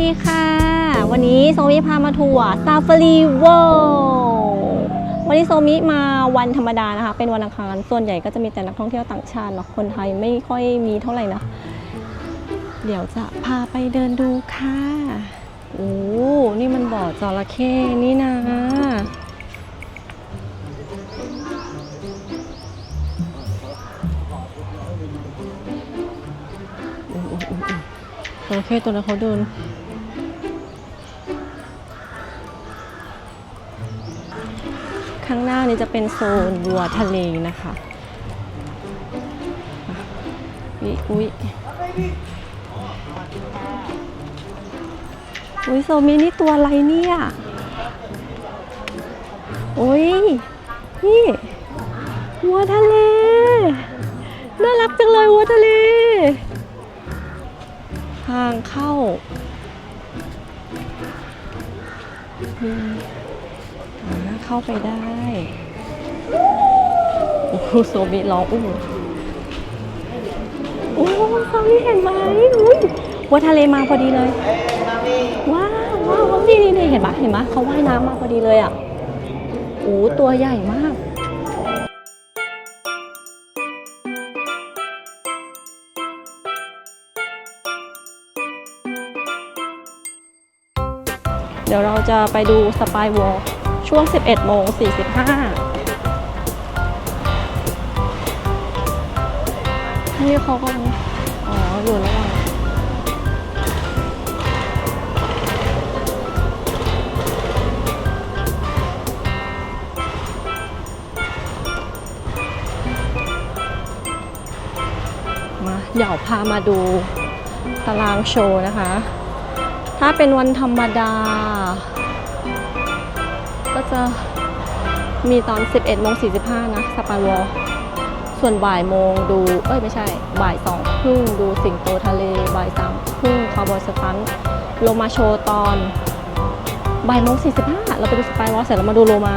ดีค่ะ วันนี้โซมิพามาทัวร์ซาฟารีเวิลด์วันนี้โซมิมาวันธรรมดานะคะ เป็นวันอังคาร ส่วนใหญ่ก็จะมีแต่นักท่องเที่ยวต่างชาติเนาะคนไทยไม่ค่อยมีเท่าไหร่นะ เดี๋ยวจะพาไปเดินดูค่ะ โอ้ นี่มันบ่อจระเข้นี่นะจระเข้ตัวนั้นเขาเดิน ข้างหน้านี้จะเป็นโซนวัวทะเลนะคะอุ๊ยอุ๊ยอุ๊ยโซมินี่ตัวอะไรเนี่ยอุ๊ยนี่วัวทะเล น่ารักจังเลยวัวทะเล ทางเข้ามีอ่า เข้าไปได้ โอ้โหโซบิร้องอู้โอ้โซบิเห็นไหมอุ้ยวัวทะเลมาพอดีเลย ว้าวว้าวนี่นี่เห็นปะเห็นปะเขาว่ายน้ำมาพอดีเลยอะโอ้ตัวใหญ่มากเดี๋ยวเราจะไปดูสปายวอล ช่วง 11โมง45 นี่เขากำลังอ๋อ อยู่ระหว่างมาเดี๋ยวพามาดูตารางโชว์นะคะ ถ้าเป็นวันธรรมดา จะมีตอน 11โมง45 นะสปายวอลส่วนบ่ายโมงดู เอ้ยไม่ใช่ บ่ายสองครึ่งดูสิงโตทะเล บ่ายสามครึ่งคาร์บอยสตันโลมาโชว์ตอนบ่ายโมง45 เราไปดูสปายวอลเสร็จแล้วมาดูโลมา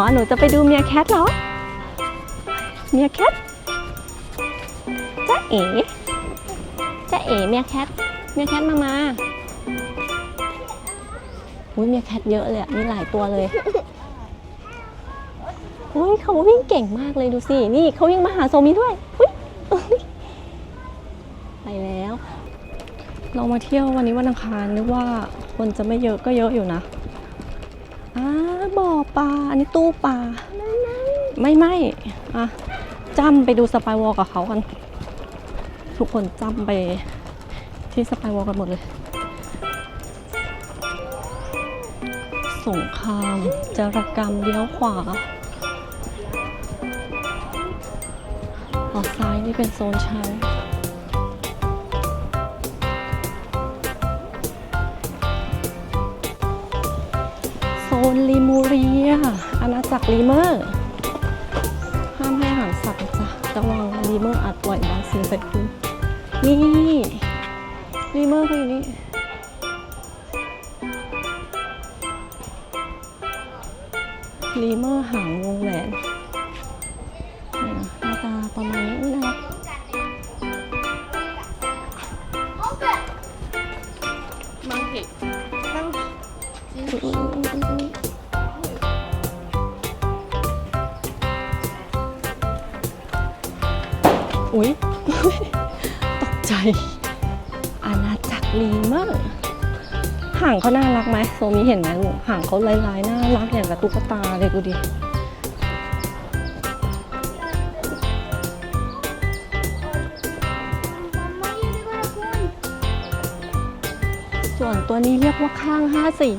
อ๋อ หนูจะไปดูเมียแคทเหรอ เมียแคทจ้าเอ๋จ้าเอ๋เมียแคท เมียแคทมามาอุ้ยเมียแคทเยอะเลยมีหลายตัวเลยอุ้ยเขาวิ่งเก่งมากเลยดูสิ นี่เขาวิ่งมาหาโซมิด้วยอุ้ยอุ๊ยไปแล้ว เรามาเที่ยววันนี้วันอังคารนึกว่าคนจะไม่เยอะก็เยอะอยู่นะอ่า บ่อปลา อันนี้ตู้ปลา ไม่ไม่อะจ้ำไปดูสปายวอลกับเขากัน ทุกคนจ้ำไปที่สปายวอลกันหมดเลย สงครามจารกรรมเลี้ยวขวาออกซ้ายนี่เป็นโซนเช้าโนลิมูเรีย อาณาจักรลีเมอร์ ห้ามให้อาหารสัตว์นะจ๊ะระวังลีเมอร์อาจปล่อยบางสิ่งใส่คุณนี่ลีเมอร์เขาอยู่นี่ลีเมอร์หางวงแหวนเนี่ยหน้าตาประมาณนี้อุ๊ยน่ารักอุ๊ยอุ๊ยอุ๊ยอุ๊ย ตกใจ อาณาจักรลีเมอร์หางเขาน่ารักไหมโซมีเห็นไหมลูกหางเขาลายๆน่ารักอย่างกับตุ๊กตาเลยดูดิส่วนตัวนี้เรียกว่าข้างห้าสี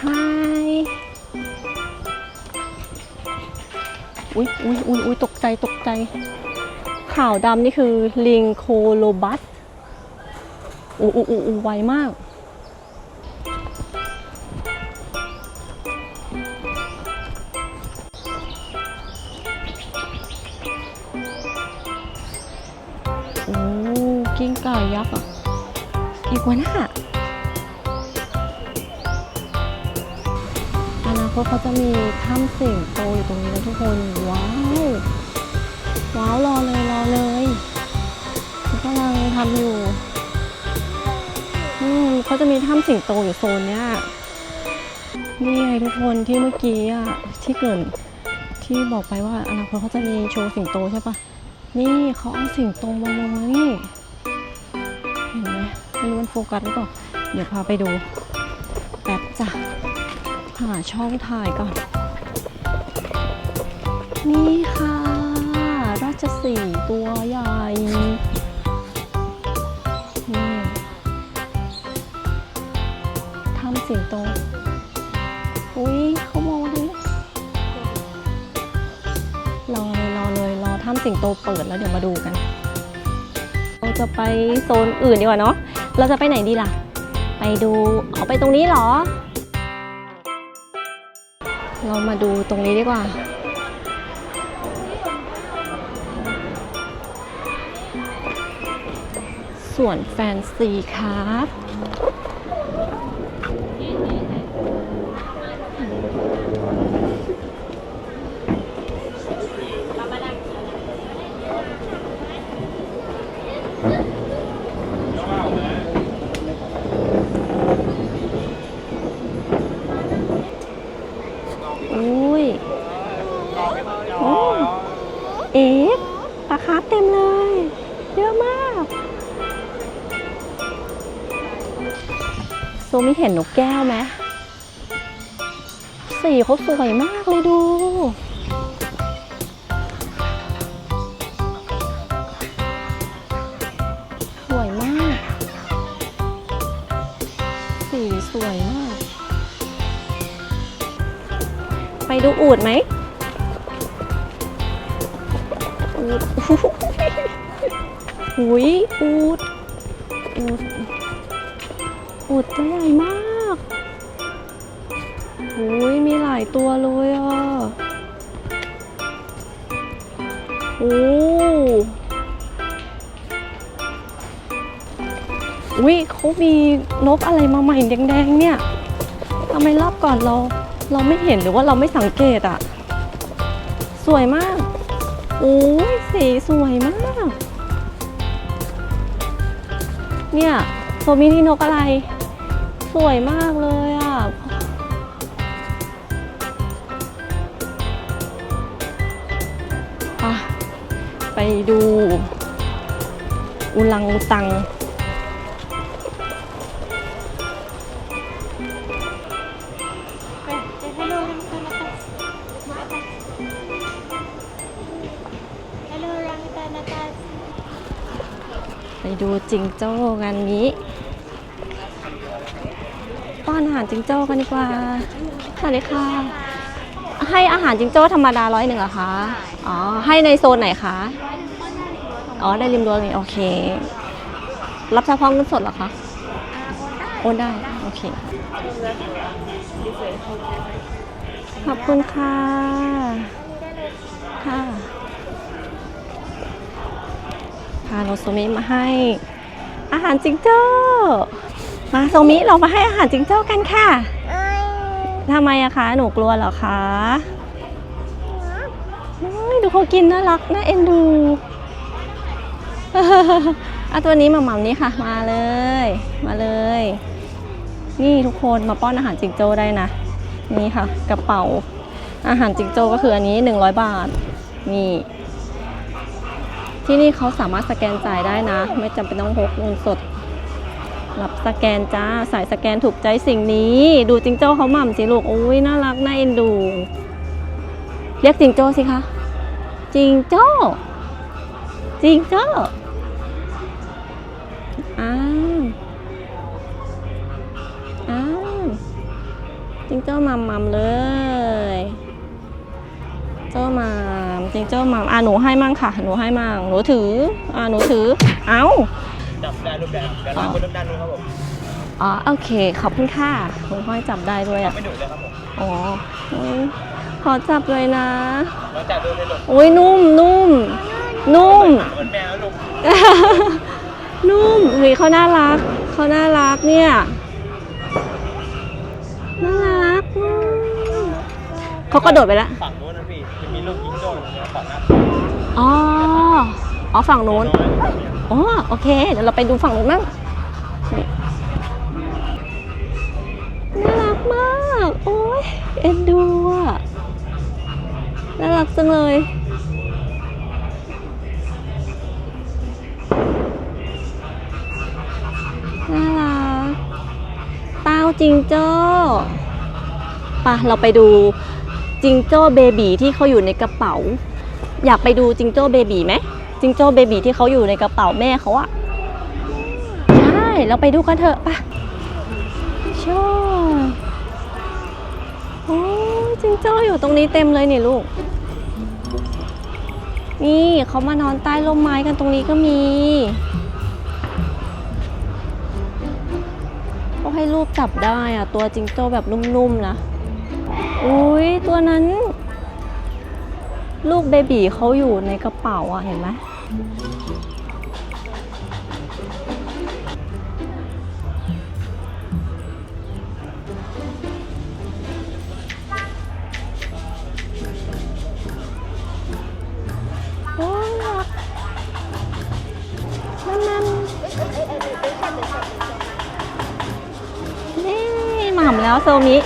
ไฮอุ๊ยอุ๊ยอุ๊ยอุ๊ยตกใจตกใจ ขาวดำนี่คือลิงโคโลบัสอูอูอูอูไวมาก โอ้กิ้งก่ายักษ์อะ อีกวะน่ะอนาคตเขาจะมีถ้ำสิงโตอยู่ตรงนี้นะทุกคน ว้าว ว้าวรอเลยรอเลยเขากำลังทำอยู่อืมเขาจะมีถ้ำสิงโตอยู่โซนเนี้ยนี่ไงทุกคนที่เมื่อกี้อะที่เกรินที่บอกไปว่าอนาคตเขาจะมีโชว์สิงโตใช่ปะนี่เขาเอาสิงโตมาลงแล้วนี่เห็นไหมไม่รู้มันโฟกัสหรือเปล่าเดี๋ยวพาไปดูแป๊บจ้ะหาช่องถ่ายก่อน นี่ค่ะ ชสีตัวใหญ่นี่ทำสิงโต อุ้ยเขามองดิรอเลยรอเลยรอถ้ำสิงโตเปิดแล้วเดี๋ยวมาดูกัน เราจะไปโซนอื่นดีกว่าเนาะ เราจะไปไหนดีล่ะ ไปดูเอาไปตรงนี้เหรอ เรามาดูตรงนี้ดีกว่า ส่วนแฟนซีครับอุ้ยโอ้เอ๊ปลาคาร์ฟเต็มเลย เยอะมาก โซมิเห็นนกแก้วไหมสีเขาสวยมากเลยดู สวยมาก สีสวยมาก ไปดูอูดไหมอูดหุยอูดอูด อูดตัวใหญ่มากหุยมีหลายตัวเลยอะ โอ้อุ้ยเขามีนกอะไรมาใหม่แดงๆเนี่ยทำไมรอบก่อนเรา เราไม่เห็นหรือว่าเราไม่สังเกตอะสวยมาก โอ้ยสีสวยมาก เนี่ยโซมินี่นกอะไร สวยมากเลยอะ่ะ ไปดู อุลังอุตังไปดูจิงโจ้กันนี้ อนอาหารจิงโจ้กันดีกว่าสวัสดีค่ะ ให้อาหารจิงโจ้ธรรมดาร้อยหนึ่งเหรอคะ อ๋อ ให้ในโซนไหนคะ อ๋อ ได้ริมรั้วนี่โอเค รับเฉพาะเงินสดเหรอคะ โอนได้ โอเค ขอบคุณค่ะ ค่ะพาโนโซมิมาให้ อาหารจิงโจ้ มาโซมิเรามาให้อาหารจิงโจ้กันค่ะทำไมอะคะหนูกลัวเหรอคะโอ้ยดูเขากินน่ารักน่าเอ็นดูเอาตัวนี้มาหม่ำนี้ค่ะ มาเลย มาเลย นี่ทุกคนมาป้อนอาหารจิงโจ้ได้นะ นี่ค่ะ กระเป๋า อาหารจิงโจ้ก็คืออันนี้ 100 บาท นี่ ที่นี่เขาสามารถสแกนจ่ายได้นะ ไม่จำเป็นต้องพกเงินสด รับสแกนจ้าสายสแกนถูกใจสิ่งนี้ ดูจิงโจ้เขาหม่ำสิลูกโอ้ยน่ารักน่าเอ็นดู เรียกจิงโจ้สิคะจิงโจ้จิงโจ้อ้าวอ้าวจิงโจ้หม่ำหม่ำเลยเจ้าหมามจิงเจ้หมามอะหนูให้มั่งค่ะ หนูให้มั่งหนูถืออะหนูถือ เอ้า จับได้รูปได้ครับเดี๋ยวทางคนรูปด้านนู้นครับผมอ๋อโอเค ขอบคุณค่ะคุณพ่อยจับได้ด้วยอะไม่ดุเลยครับผมอ๋ออุ๊ยขอจับเลยนะเราจับดูเลยลูกโอ้ยนุ่มนุ่มนุ่ม เหมือนแมวลูกนุ่มเฮ้ยเขาน่ารักเขาน่ารักเนี่ย น่ารักอืมเขากระโดดไปแล้ว ฝั่งนู้นนะพี่จะมีลูกยิงโจ้อยู่เนี่ยฝั่งหน้าอ๋อ อ๋อฝั่งโน้น น้อยเนี่ย อ๋อโอเค เดี๋ยวเราไปดูฝั่งนู้นบ้างนี่น่ารักมาก โอ้ยเอ็นดูอะน่ารักจังเลยน่ารักเต้าจิงโจ้ปะเราไปดูจิงโจ้เบบีที่เขาอยู่ในกระเป๋า อยากไปดูจิงโจ้เบบีไหม จิงโจ้เบบีที่เขาอยู่ในกระเป๋าแม่เขาอะใช่เราไปดูกันเถอะปะชอบโอ้จิงโจ้อยู่ตรงนี้เต็มเลยนี่ลูก นี่เขามานอนใต้ร่มไม้กันตรงนี้ก็มีเขาให้ลูกจับได้อะตัวจิงโจ้แบบนุ่มๆนะอุ้ยตัวนั้น ลูกเบบีเขาอยู่ในกระเป๋าอะเห็นไหม นั่นนั่นนี่หม่ำแล้วโซมิ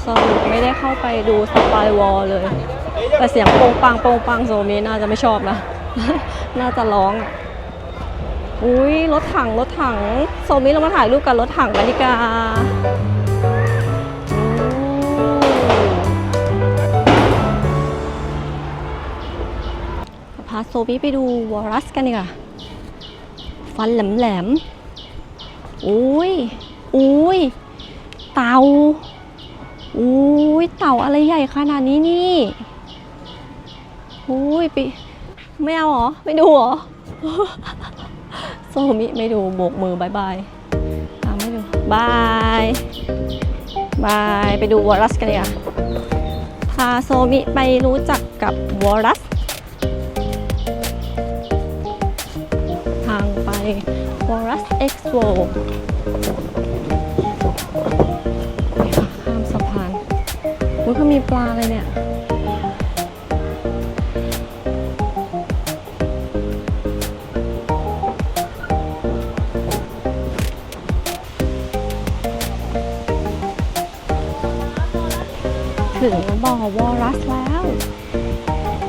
โซมิไม่ได้เข้าไปดูสปายวอลเลย แต่เสียงโปงปังโปงปังโซมีน่าจะไม่ชอบนะ น่าจะร้องอะอุ้ยรถถังรถถังโซมิเรามาถ่ายรูปกับรถถังกันดีกาพาโซมิไปดูวอรัสกันดีกว่าฟันแหลมๆอุ้ยอุ้ยเต่าอุ้ยเต่าอะไรใหญ่ขนาดนี้นี่อุ้ยไป ไม่เอาเหรอ ไม่ดูเหรอ โซมิไม่ดูโบกมือบายบายอ่าไม่ดูบายบายไปดูวอรัสกันเลยอะพาโซมิไปรู้จักกับวอรัส ทางไปวอรัสเอ็กซ์โข้ามสะพานอุ้ยเขามีปลาเลยเนี่ย ถึงบ่อวอรัสแล้ว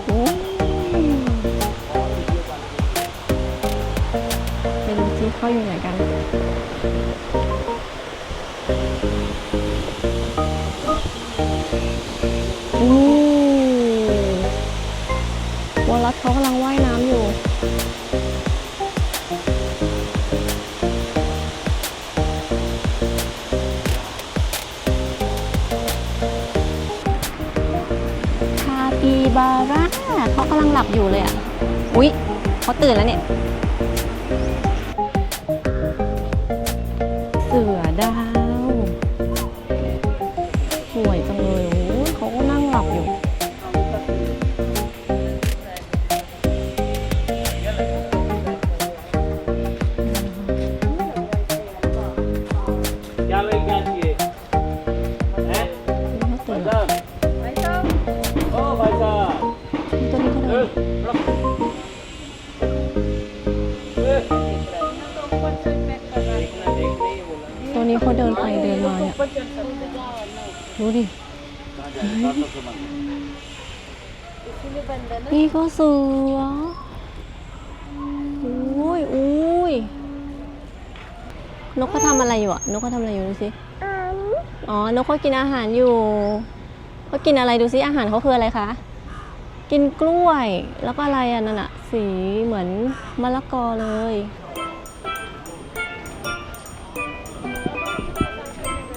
โอ้ไปดูซิเขาอยู่ไหนกันอู้วอลลัสเขากำลังว่ายน้ำอยู่ บาร่าเขากำลังหลับอยู่เลยอะ อุ๊ยเขาตื่นแล้วเนี่ย เสือดาวห่วยจังเลยโอ้เขาก็นั่งหลับอยู่อย่าเลยอย่าเสี่ย thơm. อมไป thơm. นี้เขาเดินไปเดินมาเนี่ยดูดินี่ก็สืออุ้ยอุ้ยนกเขาทำอะไรอยู่อะ นกเขาทำอะไรอยู่ดูสิอ๋อ นกเขากินอาหารอยู่เขากินอะไรดูสิอาหารเขาคืออะไรคะ กินกล้วยแล้วก็อะไรอะนั่นอะสีเหมือนมะละกอเลย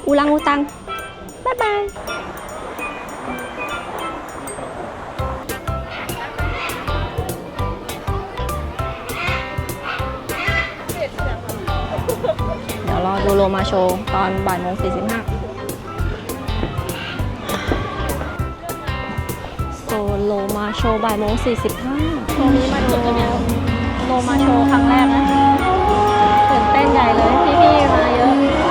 อูรังอูตัง บ๊ายบายเดี๋ยวรอดูโลมาโชว์ตอนบ่ายโมงสี่สิบห้าโซโลมาโชว์บ่ายโมงสี่สิบห้าตรงนี้มาดูโลมาโชว์ครั้งแรกนะตื่นเต้นใหญ่เลยพี่ๆมาเยอะ